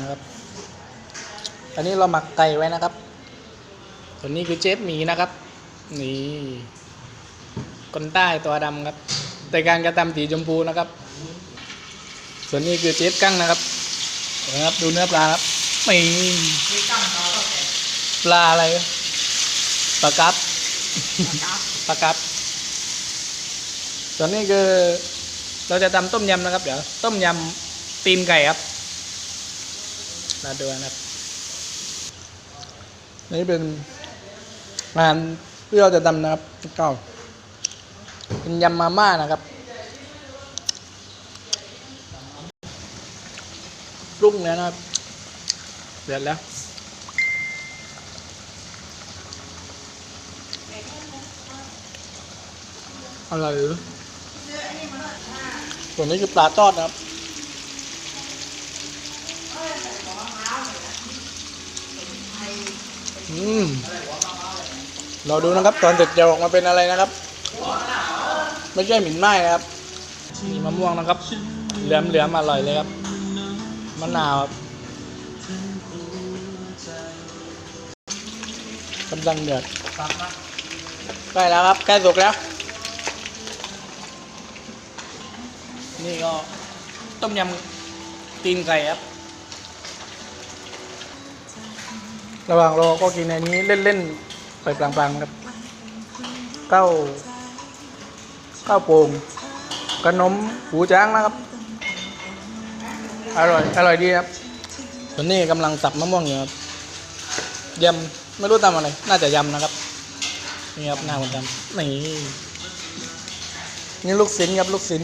นะครับ อันนี้เราหมักไก่ไว้นะครับส่วนนี้คือเจฟหมีนะครับ นี่คนใต้ตัวดำครับ แต่การกระทำสีชมพูนะครับ ส่วนนี้คือเจฟกั้งนะครับนะครับดูเนื้อปลาครับนี่ปลาอะไรปลากัดปลากัดส่วนนี้คือเราจะทำต้มยำนะครับ เดี๋ยว ต้มยำตีนไก่ครับ มาดูนะครับนี่เป็นงานที่เราจะทำนะครับก็เป็นยำมาม่านะครับปรุงแล้วนะครับเดือดแล้วอร่อยหรือส่วนนี้คือปลาทอดนะครับ อืมเราดูนะครับตอนเสร็จจะออกมาเป็นอะไรนะครับ ไม่ใช่หมิ่นไหม้นะครับมีมะม่วงนะครับ เหลือมเหลือมอร่อยเลยครับมะนาวครับกำลังเดือดใกล้แล้วครับใกล้สุกแล้ว นี่ก็ต้มยำตีนไก่ครับ ระหว่างรอก็กินในนี้เล่นๆไปปลางๆครับข้าวข้าวโป่งขนมหูจ้างนะครับ อร่อย อร่อยดีครับส่วนนี้กำลังสับมะม่วงอยู่ครับยำไม่รู้ทำอะไร น่าจะยำนะครับ นี่ครับหน้าคนทำนี่นี่ลูกศิลครับลูกศิล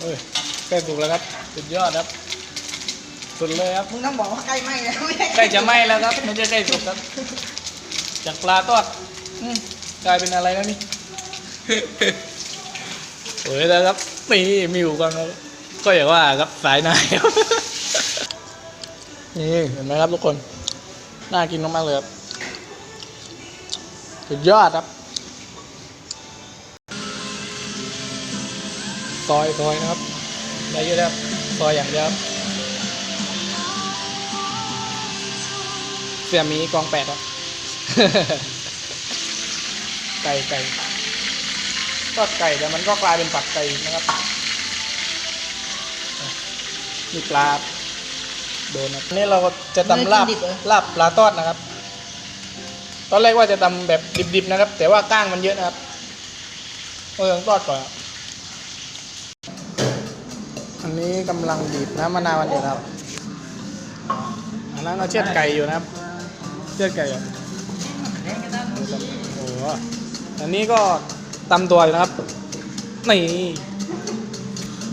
เฮ้ยใกล้ถูกแล้วครับ สุดยอดครับ สุดเลยครับ มึงต้องบอกว่าใกล้ไหมแล้วไม่ได้ใกล้จะไหม้แล้วครับไม่ใช่ใกล้สุกครับ จากปลาทอดอืมกลายเป็นอะไรแล้วนี่ โอ้ยแล้วครับนี่มีอยู่กันครับก็อย่างว่าครับสายนายครับ นี่เห็นไหมครับทุกคน น่ากินมากๆเลยครับสุดยอดครับซอยซอยนะครับได้เยอะแล้วครับซอยอย่างเดียว เสี่ยหมีกองแปดครับไก่ไก่ก็ไก่แต่มันก็กลายเป็นปักไก่นะครับนี่ปลาโดนนะนี่เราจะทำลาบลาบปลาทอดนะครับ ตอนแรกว่าจะทำแบบดิบๆนะครับ แต่ว่าก้างมันเยอะนะครับก็ต้องทอดก่อนครับอันนี้กำลังบีบน้ำมะนาวกันอยู่นะครับอันนั้นเราเชือดไก่อยู่นะครับ เชือดไก่อะโอ้โหอันนี้ก็ตำตัวอยู่นะครับ นี่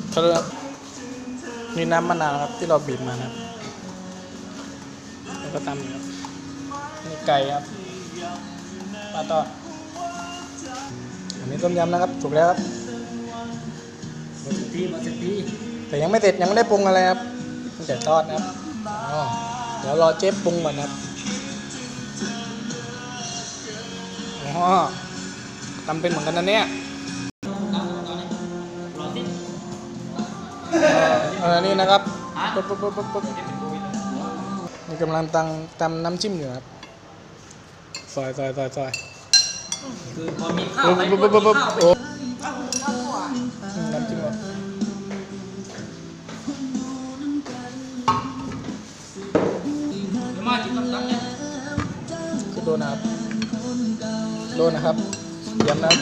เขาเรียกว่านี่น้ำมะนาวครับ ที่เราบีบมานะครับแล้วก็ตำอยู่ครับนี่ไก่ครับปลาทอดอันนี้ต้มยำนะครับถูกแล้วครับบสตีบสตีแต่ยังไม่เสร็จยังไม่ได้ปรุงอะไรครับตั้งแต่ทอดนะครับอ๋อเดี๋ยวรอเจ๊ปรุงก่อนนะครับ อ๋อทำเป็นเหมือนกันนะเนี่ยเออเออนี่นะครับปุ๊บปุ๊บปุ๊บปุ๊บปุ๊บนี่กำลังตังตำน้ำจิ้มอยู่ครับซอยซอยซอยซอยคือพอมีข้าวปุ๊บไปปุ๊บปุ๊บปุ๊บข้าวไปโอ้อืมน้ำจิ้มก่อนมาจิตตั้งเนี่ยคือโดนนะครับ โดนนะครับย้ำนะครับ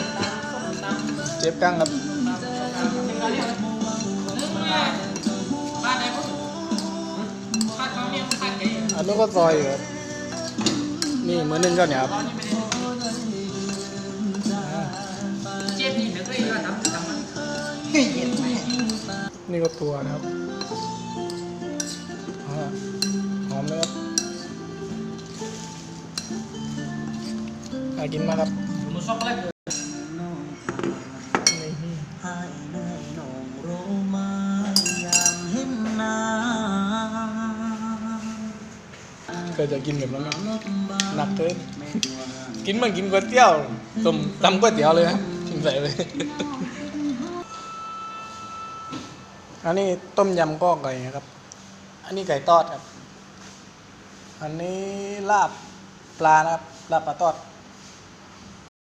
เจ็บกั้งครับบ้านไหนพวกคาดเขาเนี่ยคาดไก่อันนู้นก็ซอยอยู่ครับนี่มือหนึงก็เหนียวครับเจ็บนี่เดี๋ยวก็อีกว่าทำทำมันเย็นไหมนี่ก็ตัวนะครับ น่ากินมากครับมันช็อกโกแลตนี่ให้เหนื่อยหน่งรู้มายามเห็นหน้าก็จะกินแบบนั้นนะหนักเกินกินเหมือนกินก๋วยเตี๋ยวต้มตำก๋วยเตี๋ยวเลยนะกินใส่เลยอันนี้ต้มยำก้อไก่นะครับ อันนี้ไก่ทอดครับ อันนี้ลาบปลานะครับ ลาบปลาทอด